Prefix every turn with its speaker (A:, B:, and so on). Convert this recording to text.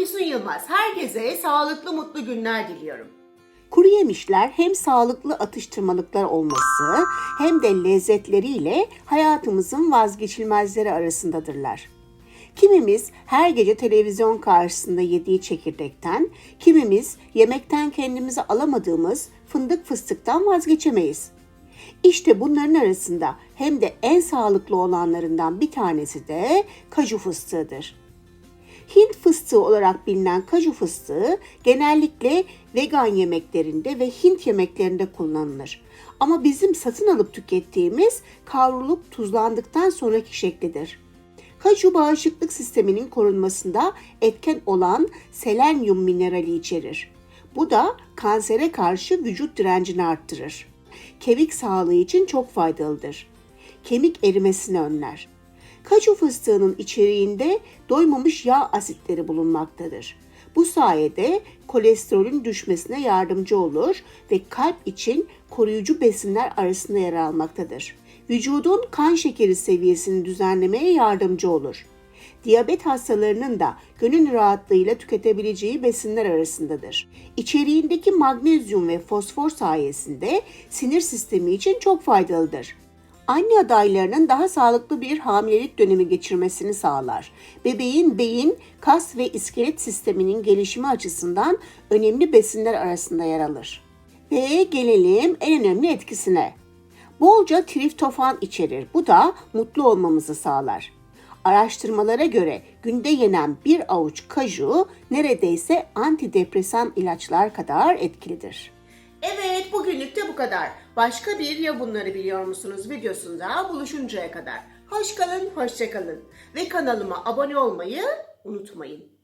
A: Füsun Yılmaz. Herkese sağlıklı mutlu günler diliyorum.
B: Kuru yemişler hem sağlıklı atıştırmalıklar olması hem de lezzetleriyle hayatımızın vazgeçilmezleri arasındadırlar. Kimimiz her gece televizyon karşısında yediği çekirdekten, kimimiz yemekten kendimizi alamadığımız fındık fıstıktan vazgeçemeyiz. İşte bunların arasında hem de en sağlıklı olanlarından bir tanesi de kaju fıstığıdır. Hint fıstığı olarak bilinen kaju fıstığı genellikle vegan yemeklerinde ve Hint yemeklerinde kullanılır. Ama bizim satın alıp tükettiğimiz kavrulup tuzlandıktan sonraki şeklidir. Kaju bağışıklık sisteminin korunmasında etken olan selenyum minerali içerir. Bu da kansere karşı vücut direncini arttırır. Kemik sağlığı için çok faydalıdır. Kemik erimesini önler. Kaju fıstığının içeriğinde doymamış yağ asitleri bulunmaktadır. Bu sayede kolesterolün düşmesine yardımcı olur ve kalp için koruyucu besinler arasında yer almaktadır. Vücudun kan şekeri seviyesini düzenlemeye yardımcı olur. Diyabet hastalarının da gönül rahatlığıyla tüketebileceği besinler arasındadır. İçeriğindeki magnezyum ve fosfor sayesinde sinir sistemi için çok faydalıdır anne adaylarının daha sağlıklı bir hamilelik dönemi geçirmesini sağlar. Bebeğin beyin, kas ve iskelet sisteminin gelişimi açısından önemli besinler arasında yer alır. Ve gelelim en önemli etkisine. Bolca triptofan içerir. Bu da mutlu olmamızı sağlar. Araştırmalara göre günde yenen bir avuç kaju neredeyse antidepresan ilaçlar kadar etkilidir.
A: Evet bugünlük de bu kadar. Başka bir ya bunları biliyor musunuz videosunda buluşuncaya kadar. Hoş kalın, hoşça kalın. Ve kanalıma abone olmayı unutmayın.